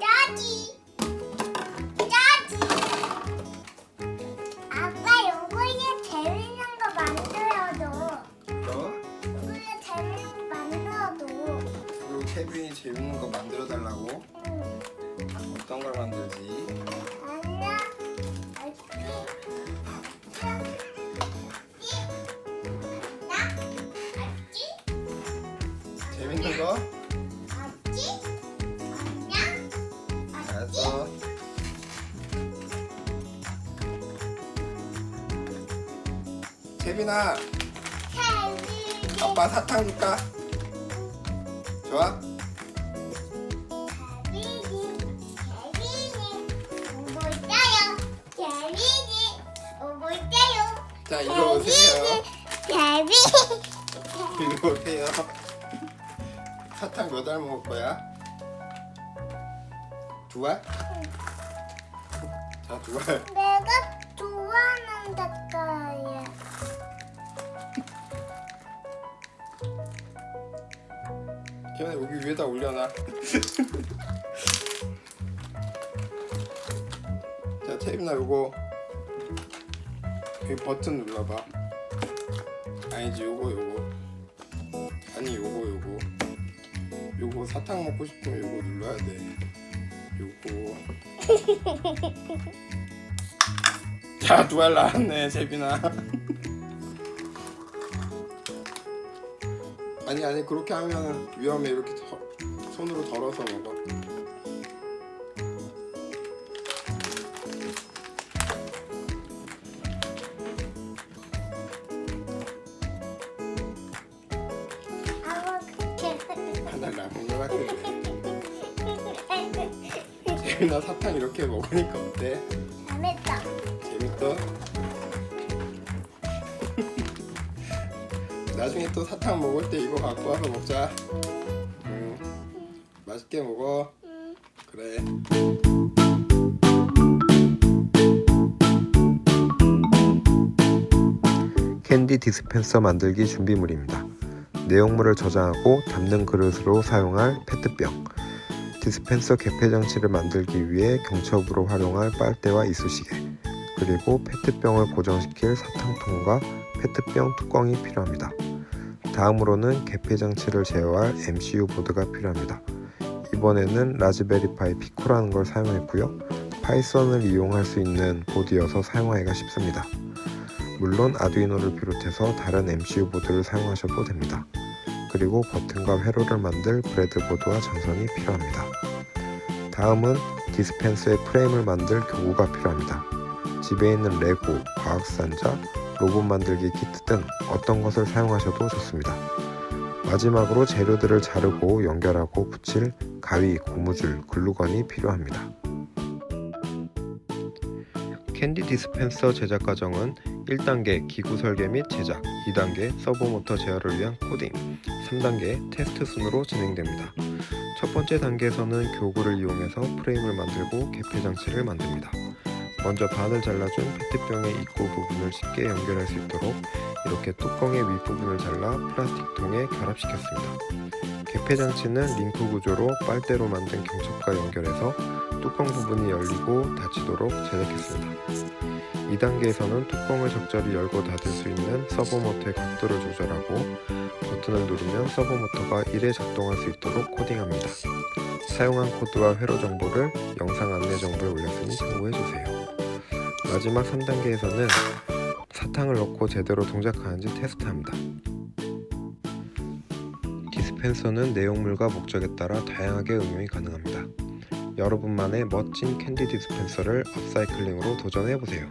짜지. 짜지. 아빠 요거에 재밌는 거 만들어도. 너 요거에 재밌는 거 만들어도. 그리고 케빈이 재밌는 거 만들어 달라고 응. 어떤 걸 만들지? 케빈아. 아빠 사탕 줄까? 좋아? 자, 이리 오세요. 재민이, 이리 오세요. 사탕 몇 알 먹을 거야? 두 알? 자, 두 알. 내가 좋아하는 색깔이야. 케빈아, 여기 위에다 올려놔. 자, 케빈아, 요거 여기 버튼 눌러봐. 아니지, 요거 요거. 아니, 요거 요거. 요거 사탕 먹고 싶으면 요거 눌러야 돼. 요거. 자, 두 알 나왔네, 재빈아. 아니 아니 그렇게 하면 위험해 이렇게 더- 손으로 덜어서 먹어. 아마 그렇게. 하나 라면 같은데. 재민아 사탕 이렇게 먹으니까 어때? 잘했다. 재밌어? 나중에 또 사탕 먹을 때 이거 갖고 와서 먹자. 응. 맛있게 먹어. 응. 그래. 캔디 디스펜서 만들기 준비물입니다. 내용물을 저장하고 담는 그릇으로 사용할 페트병, 디스펜서 개폐 장치를 만들기 위해 경첩으로 활용할 빨대와 이쑤시개, 그리고 페트병을 고정시킬 사탕통과 페트병 뚜껑이 필요합니다. 다음으로는 개폐 장치를 제어할 MCU 보드가 필요합니다. 이번에는 라즈베리파이 피코라는 걸 사용했고요. 파이썬을 이용할 수 있는 보드여서 사용하기가 쉽습니다. 물론 아두이노를 비롯해서 다른 MCU 보드를 사용하셔도 됩니다. 그리고 버튼과 회로를 만들 브레드보드와 전선이 필요합니다. 다음은 디스펜서의 프레임을 만들 교구가 필요합니다. 집에 있는 레고, 과학산자, 로봇 만들기 키트 등 어떤 것을 사용하셔도 좋습니다. 마지막으로 재료들을 자르고 연결하고 붙일 가위, 고무줄, 글루건이 필요합니다. 캔디 디스펜서 제작 과정은 1단계 기구 설계 및 제작, 2단계 서버 모터 제어를 위한 코딩, 3단계 테스트 순으로 진행됩니다. 첫 번째 단계에서는 교구를 이용해서 프레임을 만들고 개폐 장치를 만듭니다. 먼저 반을 잘라준 페트병의 입구 부분을 쉽게 연결할 수 있도록 이렇게 뚜껑의 윗부분을 잘라 플라스틱 통에 결합시켰습니다. 개폐 장치는 링크 구조로 빨대로 만든 경첩과 연결해서 뚜껑 부분이 열리고 닫히도록 제작했습니다. 2단계에서는 뚜껑을 적절히 열고 닫을 수 있는 서버 모터의 각도를 조절하고 버튼을 누르면 서버 모터가 1회 작동할 수 있도록 코딩합니다. 사용한 코드와 회로 정보를 영상 안내 정보에 올렸으니 참고해주세요. 마지막 3단계에서는 사탕을 넣고 제대로 동작하는지 테스트합니다. 디스펜서는 내용물과 목적에 따라 다양하게 응용이 가능합니다. 여러분만의 멋진 캔디 디스펜서를 업사이클링으로 도전해보세요.